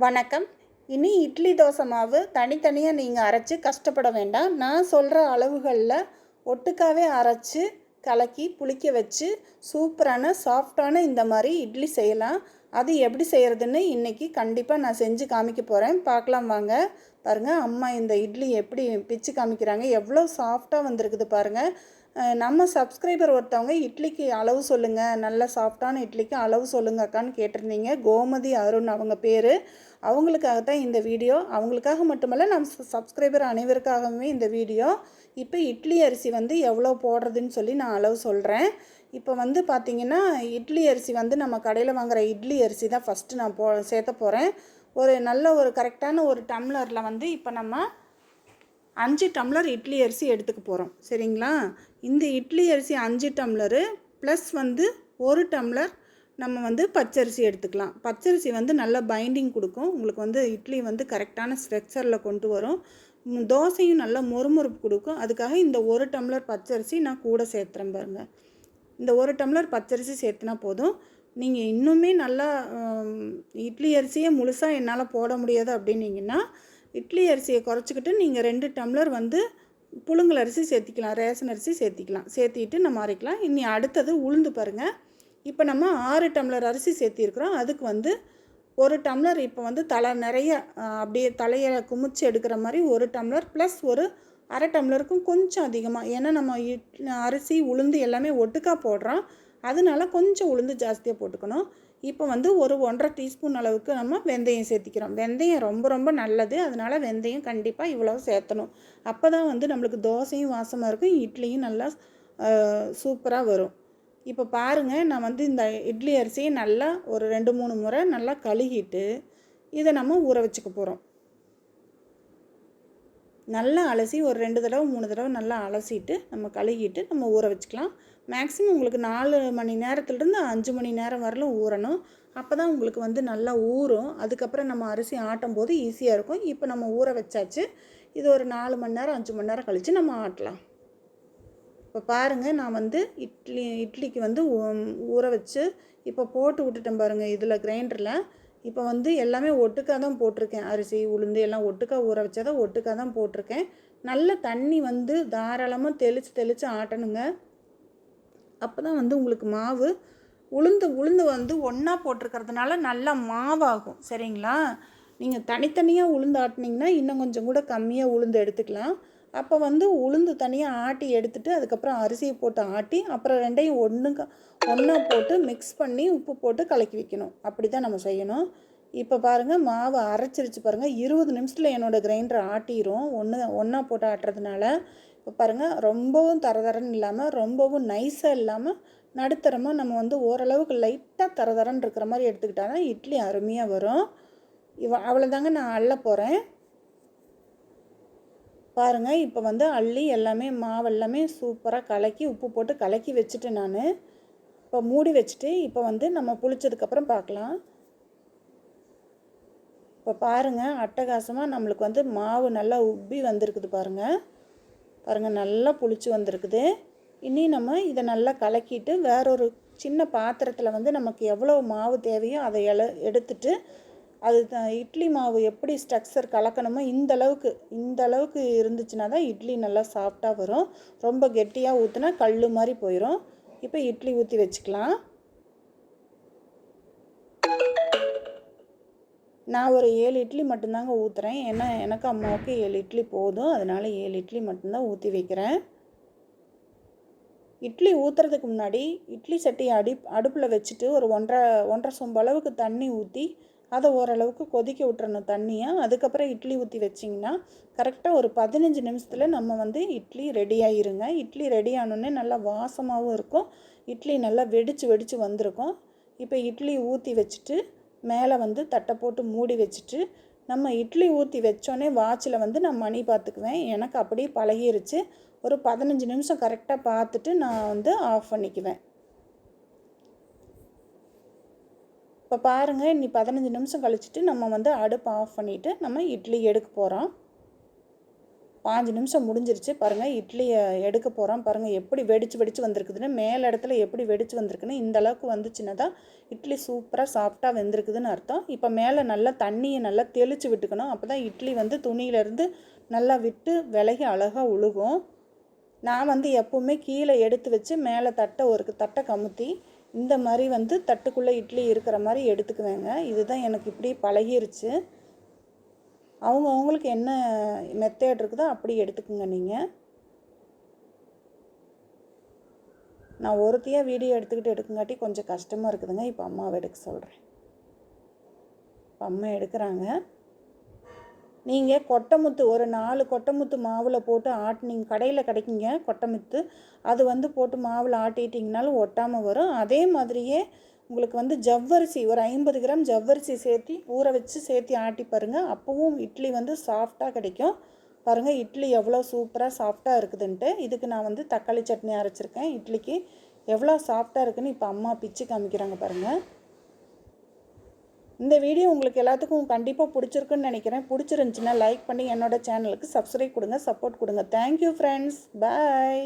வணக்கம். இனி இட்லி தோசை மாவு தனித்தனியாக நீங்கள் அரைச்சி கஷ்டப்பட வேண்டாம். நான் சொல்கிற அளவுகளில் ஒட்டுக்காவே அரைச்சி கலக்கி புளிக்க வச்சு சூப்பரான சாஃப்டான இந்த மாதிரி இட்லி செய்யலாம். அது எப்படி செய்கிறதுன்னு இன்றைக்கி கண்டிப்பாக நான் செஞ்சு காமிக்க போகிறேன் பார்க்கலாம் வாங்க. பாருங்கள் அம்மா இந்த இட்லி எப்படி பிச்சு காமிக்கிறாங்க. எவ்வளோ சாஃப்டாக வந்திருக்குது பாருங்கள் நம்ம சப்ஸ்கிரைபர் ஒருத்தவங்க இட்லிக்கு அளவு சொல்லுங்கள் நல்ல சாஃப்டான இட்லிக்கு அளவு சொல்லுங்க அக்கான்னு கேட்டிருந்தீங்க. கோமதி அருண் அவங்க பேர். அவங்களுக்காக தான் இந்த வீடியோ. அவங்களுக்காக மட்டுமல்ல நம்ம சப்ஸ்கிரைபர் அனைவருக்காகவுமே இந்த வீடியோ. இப்போ இட்லி அரிசி வந்து எவ்வளோ போடுறதுன்னு சொல்லி நான் அளவு சொல்கிறேன் இப்போ வந்து பார்த்திங்கன்னா இட்லி அரிசி வந்து நம்ம கடையில் வாங்குகிற இட்லி அரிசி தான் ஃபஸ்ட்டு நான் போ சேர்த்த போகிறேன் ஒரு நல்ல ஒரு கரெக்டான ஒரு டம்ளரில் வந்து இப்போ நம்ம அஞ்சு டம்ளர் இட்லி அரிசி எடுத்துக்க போகிறோம் சரிங்களா? இந்த இட்லி அரிசி அஞ்சு டம்ளரு ப்ளஸ் வந்து ஒரு டம்ளர் நம்ம வந்து பச்சரிசி எடுத்துக்கலாம். பச்சரிசி வந்து நல்ல பைண்டிங் கொடுக்கும். உங்களுக்கு வந்து இட்லி வந்து கரெக்டான ஸ்ட்ரக்சரில் கொண்டு வரும். தோசையும் நல்லா மொறுமொறுப்பு கொடுக்கும். அதுக்காக இந்த ஒரு டம்ளர் பச்சரிசி நான் கூட சேர்த்துறேன் பாருங்கள் இந்த ஒரு டம்ளர் பச்சரிசி சேர்த்துனா போதும். நீங்கள் இன்னுமே நல்லா இட்லி அரிசியே முழுசாக என்னால் போட முடியாது அப்படின்னீங்கன்னா இட்லி அரிசியை குறைச்சிக்கிட்டு நீங்கள் ரெண்டு டம்ளர் வந்து புழுங்கல் அரிசி சேர்த்திக்கலாம் ரேஷன் அரிசி சேர்த்திக்கலாம். சேர்த்திட்டு நம்ம அரைக்கலாம். இனி அடுத்தது உளுந்து பாருங்கள் இப்போ நம்ம ஆறு டம்ளர் அரிசி சேர்த்திருக்கிறோம். அதுக்கு வந்து ஒரு டம்ளர் இப்போ வந்து தலை நிறைய அப்படியே தலையை குமிச்சு எடுக்கிற மாதிரி ஒரு டம்ளர் ப்ளஸ் ஒரு அரை டம்ளருக்கும் கொஞ்சம் அதிகமாக ஏன்னா நம்ம இட் அரிசி உளுந்து எல்லாமே ஒட்டுக்கா போடுறோம். அதனால கொஞ்சம் உளுந்து ஜாஸ்தியாக போட்டுக்கணும். இப்போ வந்து ஒரு ஒன்றரை டீஸ்பூன் அளவுக்கு நம்ம வெந்தயம் சேர்த்திக்கிறோம். வெந்தயம் ரொம்ப ரொம்ப நல்லது. அதனால வெந்தயம் கண்டிப்பாக இவ்வளோ சேர்த்தணும். அப்போ தான் வந்து நம்மளுக்கு தோசையும் வாசமாக இருக்கும். இட்லியும் நல்லா சூப்பராக வரும். இப்போ பாருங்கள் நான் வந்து இந்த இட்லி அரிசியை நல்லா ஒரு ரெண்டு மூணு முறை நல்லா கழுகிட்டு இதை நம்ம ஊற வச்சுக்க போகிறோம் நல்லா அலசி ஒரு ரெண்டு தடவை மூணு தடவை நல்லா அலசிட்டு நம்ம கழுகிட்டு நம்ம ஊற வச்சுக்கலாம். மேக்ஸிமம் உங்களுக்கு நாலு மணி நேரத்துலேருந்து அஞ்சு மணி நேரம் வரலும் ஊறணும். அப்போ தான் உங்களுக்கு வந்து நல்லா ஊறும். அதுக்கப்புறம் நம்ம அரிசி ஆட்டும் போது ஈஸியாக இருக்கும். இப்போ நம்ம ஊற வச்சாச்சு. இது ஒரு நாலு மணி நேரம் அஞ்சு மணி நேரம் கழித்து நம்ம ஆட்டலாம். இப்போ பாருங்கள் நான் வந்து இட்லி இட்லிக்கு வந்து ஊற வச்சு இப்போ போட்டு விட்டுட்டேன் பாருங்கள் இதில் கிரைண்டரில் இப்போ வந்து எல்லாமே ஒட்டுக்காக தான் போட்டிருக்கேன். அரிசி உளுந்து எல்லாம் ஒட்டுக்கா ஊற வச்சதை ஒட்டுக்கா தான் போட்டிருக்கேன். நல்ல தண்ணி வந்து தாராளமாக தெளித்து தெளித்து ஆட்டணுங்க. அப்போ தான் வந்து உங்களுக்கு மாவு உளுந்து உளுந்து வந்து ஒன்றா போட்டிருக்கிறதுனால நல்லா மாவாகும். சரிங்களா? நீங்கள் தனித்தனியாக உளுந்து ஆட்டினீங்கன்னா இன்னும் கொஞ்சம் கூட கம்மியாக உளுந்து எடுத்துக்கலாம். அப்போ வந்து உளுந்து தனியாக ஆட்டி எடுத்துட்டு அதுக்கப்புறம் அரிசியை போட்டு ஆட்டி அப்புறம் ரெண்டையும் ஒன்று ஒன்றா போட்டு மிக்ஸ் பண்ணி உப்பு போட்டு கலக்கி வைக்கணும். அப்படி தான் நம்ம செய்யணும். இப்போ பாருங்கள் மாவு அரைச்சிருச்சு பாருங்கள் இருபது நிமிஷத்தில் என்னோடய கிரைண்டர் ஆட்டிடும் ஒன்று ஒன்றா போட்டு ஆட்டுறதுனால இப்போ பாருங்கள் ரொம்பவும் தரதரன்னு இல்லாமல் ரொம்பவும் நைஸாக இல்லாமல் நடுத்தரமாக நம்ம வந்து ஓரளவுக்கு லைட்டாக தரதரன்னு இருக்கிற மாதிரி எடுத்துக்கிட்டால் தான் இட்லி அருமையாக வரும். இவ அவ்வளோதாங்க நான் அள்ள போகிறேன் பாருங்கள் இப்போ வந்து அள்ளி எல்லாமே மாவு எல்லாமே சூப்பராக கலக்கி உப்பு போட்டு கலக்கி வச்சுட்டு நான் இப்போ மூடி வச்சுட்டு இப்போ வந்து நம்ம புளிச்சதுக்கப்புறம் பார்க்கலாம் இப்போ பாருங்கள் அட்டகாசமாக நம்மளுக்கு வந்து மாவு நல்லா உப்பி வந்திருக்குது பாருங்கள் பாருங்கள் நல்லா புளிச்சு வந்திருக்குது. இனி நம்ம இதை நல்லா கலக்கிட்டு வேறொரு சின்ன பாத்திரத்தில் வந்து நமக்கு எவ்வளோ மாவு தேவையோ அதை எல எடுத்துட்டு அது இட்லி மாவு எப்படி ஸ்ட்ரக்சர் கலக்கணுமோ இந்த அளவுக்கு இந்த அளவுக்கு இருந்துச்சுன்னா தான் இட்லி நல்லா சாஃப்டாக வரும். ரொம்ப கெட்டியாக ஊற்றுனா கல் மாதிரி போயிடும் இப்போ இட்லி ஊற்றி வச்சுக்கலாம். நான் ஒரு ஏழு இட்லி மட்டும்தாங்க ஊற்றுறேன் ஏன்னா எனக்கு அம்மாவுக்கு ஏழு இட்லி போதும். அதனால ஏழு இட்லி மட்டும்தான் ஊற்றி வைக்கிறேன். இட்லி ஊற்றுறதுக்கு முன்னாடி இட்லி சட்டியை அடி அடுப்பில் வச்சுட்டு ஒரு ஒன்றரை ஒன்றரை சொம்பு அளவுக்கு தண்ணி ஊற்றி அதை ஓரளவுக்கு கொதிக்க விட்டுறணும் தண்ணியை. அதுக்கப்புறம் இட்லி ஊற்றி வச்சிங்கன்னா கரெக்டாக ஒரு பதினஞ்சு நிமிஷத்தில் நம்ம வந்து இட்லி ரெடி ஆகிருங்க இட்லி ரெடி ஆனோடனே நல்லா வாசமாகவும் இருக்கும். இட்லி நல்லா வெடித்து வெடித்து வந்திருக்கும். இப்போ இட்லி ஊற்றி வச்சுட்டு மேலே வந்து தட்டை போட்டு மூடி வச்சுட்டு நம்ம இட்லி ஊற்றி வச்சோடனே வாட்சில் வந்து நான் மணி பார்த்துக்குவேன். எனக்கு அப்படியே பழகிருச்சு. ஒரு பதினஞ்சு நிமிஷம் கரெக்டாக பார்த்துட்டு நான் வந்து ஆஃப் பண்ணிக்குவேன். இப்போ பாருங்கள் இன்னி பதினஞ்சு நிமிஷம் கழிச்சிட்டு நம்ம வந்து அடுப்பு ஆஃப் பண்ணிவிட்டு நம்ம இட்லி எடுக்க போகிறோம் பாஞ்சு நிமிஷம் முடிஞ்சிருச்சு. பாருங்கள் இட்லியை எடுக்க போகிறோம் பாருங்கள் எப்படி வெடிச்சு வெடிச்சு வந்திருக்குதுன்னு மேல் இடத்துல எப்படி வெடிச்சு வந்திருக்குன்னு இந்த அளவுக்கு வந்துச்சுன்னா தான் இட்லி சூப்பராக சாஃப்டாக வெந்திருக்குதுன்னு அர்த்தம். இப்போ மேலே நல்லா தண்ணியை நல்லா தெளித்து விட்டுக்கணும். அப்போ தான் இட்லி வந்து துணியிலேருந்து நல்லா விட்டு விலகி அழகாக உழுகும். நான் வந்து எப்போவுமே கீழே எடுத்து வச்சு மேலே தட்டை ஒரு தட்டை கமுத்தி இந்த மாதிரி வந்து தட்டுக்குள்ளே இட்லி இருக்கிற மாதிரி எடுத்துக்குவேங்க. இதுதான் எனக்கு இப்படி பழகிருச்சு. அவங்க அவங்களுக்கு என்ன மெத்தேட் இருக்குதோ அப்படி எடுத்துக்குங்க நீங்கள் நான் ஒருத்தையாக வீடியோ எடுத்துக்கிட்டு எடுக்குங்காட்டி கொஞ்சம் கஷ்டமாக இருக்குதுங்க. இப்போ அம்மாவை எடுக்க சொல்கிறேன் இப்போ அம்மா எடுக்கிறாங்க. நீங்கள் கொட்டைமுத்து ஒரு நாலு கொட்டைமுத்து மாவில் போட்டு ஆட்டினீங்க கடையில் கிடைக்குங்க கொட்டைமுத்து. அது வந்து போட்டு மாவில் ஆட்டிட்டிங்கனாலும் ஒட்டாமல் வரும். அதே மாதிரியே உங்களுக்கு வந்து ஜவ்வரிசி ஒரு ஐம்பது கிராம் ஜவ்வரிசி சேர்த்தி ஊற வச்சு சேர்த்தி ஆட்டி பாருங்கள் அப்போவும் இட்லி வந்து சாஃப்டாக கிடைக்கும். பாருங்கள் இட்லி எவ்வளோ சூப்பராக சாஃப்டாக இருக்குதுன்ட்டு. இதுக்கு நான் வந்து தக்காளி சட்னி அரைச்சிருக்கேன். இட்லிக்கு எவ்வளோ சாஃப்டாக இருக்குன்னு இப்போ அம்மா பிச்சு காமிக்கிறாங்க பாருங்கள் இந்த வீடியோ உங்களுக்கு எல்லாத்துக்கும் கண்டிப்பாக பிடிச்சிருக்குன்னு நினைக்கிறேன். பிடிச்சிருந்துச்சின்னா லைக் பண்ணி என்னோட சேனலுக்கு சப்ஸ்கிரைப் கொடுங்க சப்போர்ட் கொடுங்க. Thank you friends bye